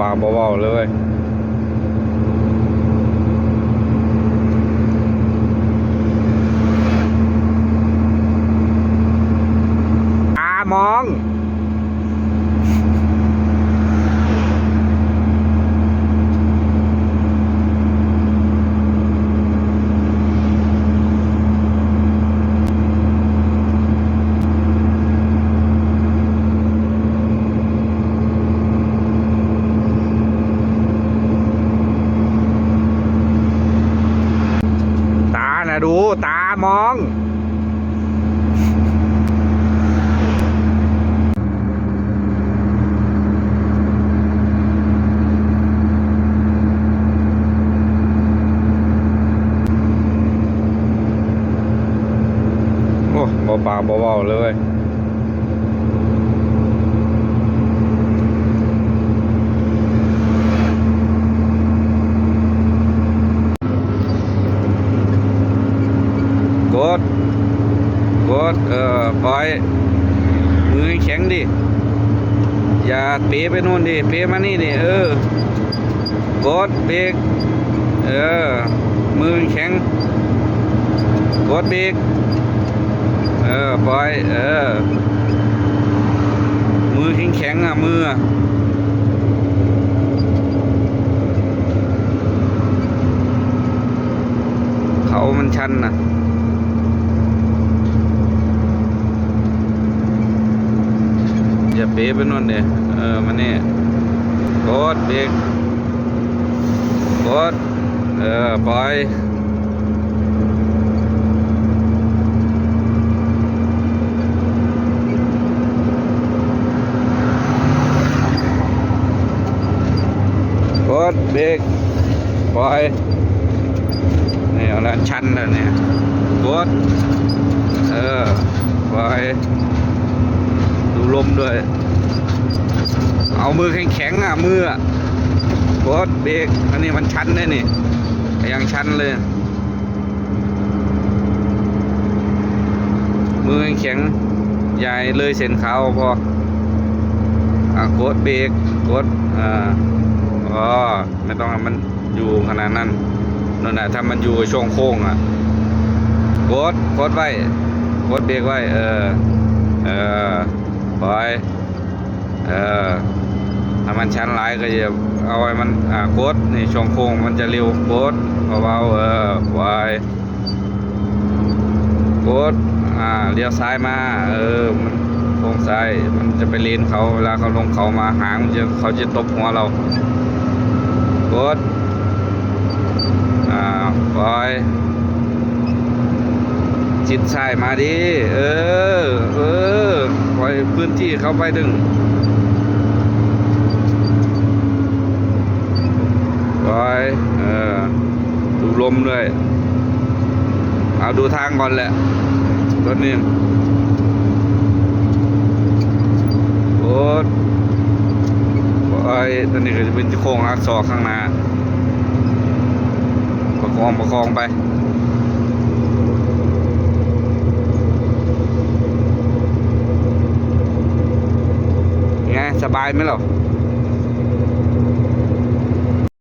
บากบ่เว้าเลย ตามอง โอ้เบาปากเบาๆเลย กด กด เอ่อปล่อย มือแข็งดิ อย่าเปไปนู่นดิ เปมานี่ดิ เออ กดเบรกเออ มือแข็ง กดเบรกเออ ปล่อย เออ มือแข็งแข็งอะ มืออะเขามันชันนะอย่า เป๊ะไปนู่นเดียเออมานี่กดเบรกกดเออปล่อยกดเบรกปล่อยนี่เอาละชันแล้วเนี่ยกดเออปล่อย ดูลมด้วย เอามือแข็งๆอะมือกดเบรกอันนี้มันชันเลยนี่ยังชันเลย มือแข็งใหญ่เลยเส้นขาวพออกดเบรกกดอ่าอ๋อไม่ต้องมันอยู่ขนาดนั้นนั่นแหละถ้ามันอยู่ช่วงโค้งอะกดกดไว้กดเบรกไว้ เออ เออ ปล่อยเออถ้ามันชันหลายก็จะเอาไว้มันอ่ากดนี่ช่วงโค้งมันจะเร็วกดเบาๆเออปล่อยกดอ่าเลี้ยวซ้ายมาเออมันโค้งซ้ายมันจะไปเลนเขาเวลาเขาลงเขามาหางมันจะเขาจะตบหัวเรากดอ่าปล่อยชิดซ้ายมาดิเออเออ อยพื้นที่เขาไปดึงปล่อยเออดูลมด้วย เอาดูทางก่อนแหละตัวนี้กดไอ้ตัวนี้ก็จะเป็นโค้งอักษรข้างหน้าประคองประคองไป สบายไหมหรอ